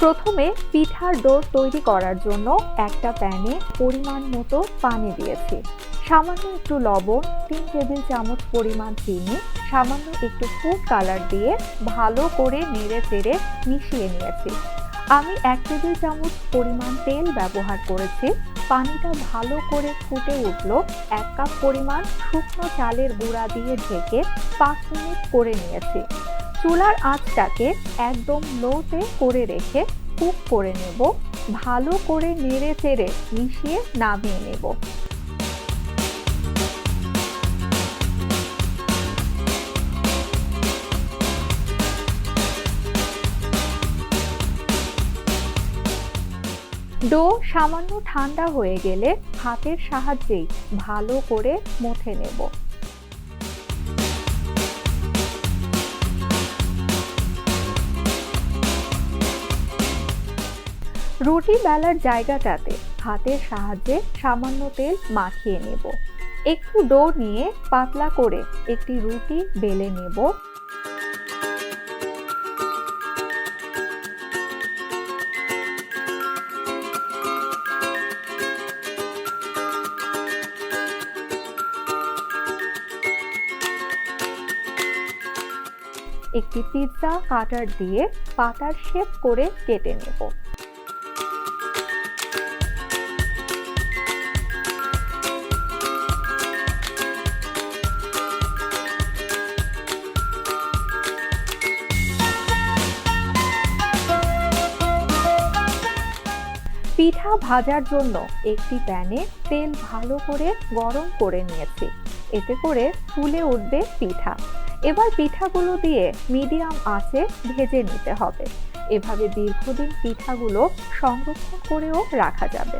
প্রথমে পিঠার ডো তৈরি করার জন্য একটা প্যানে পরিমাণ মতো পানি দিয়েছি। সামান্য একটু লবণ, তিন টেবিল চামচ পরিমাণ চিনি, সামান্য একটু ফুড কালার দিয়ে ভালো করে নেড়ে চেড়ে মিশিয়ে নিয়েছি। আমি এক টেবিল চামচ পরিমাণ তেল ব্যবহার করেছি। পানিটা ভালো করে ফুটে উঠল। এক কাপ পরিমাণ শুকনো চালের গুঁড়া দিয়ে ঢেকে পাঁচ মিনিট করে নিয়েছি। চুলার আঁচটাকে একদম লোতে করে রেখে কুক করে নেব। ভালো করে নেড়ে চেড়ে মিশিয়ে নামিয়ে নেব। ডো সামান্য ঠান্ডা হয়ে গেলে হাতের সাহায্যেই ভালো করে মথে নেব। রুটি বেলার জায়গাটাতে হাতের সাহায্যে সামান্য তেল মাখিয়ে নেব। একটু ডো নিয়ে পাতলা করে একটি রুটি বেলে নেব। একটি পিৎজা কাটার দিয়ে পাতার শেপ করে কেটে নেব। পিঠা ভাজার জন্য একটি প্যানে তেল ভালো করে গরম করে নিয়েছি। এতে করে ফুলে উঠবে পিঠা। এবার পিঠাগুলো দিয়ে মিডিয়াম আঁচে ভেজে নিতে হবে। এভাবে দীর্ঘদিন পিঠাগুলো সংরক্ষণ করেও রাখা যাবে।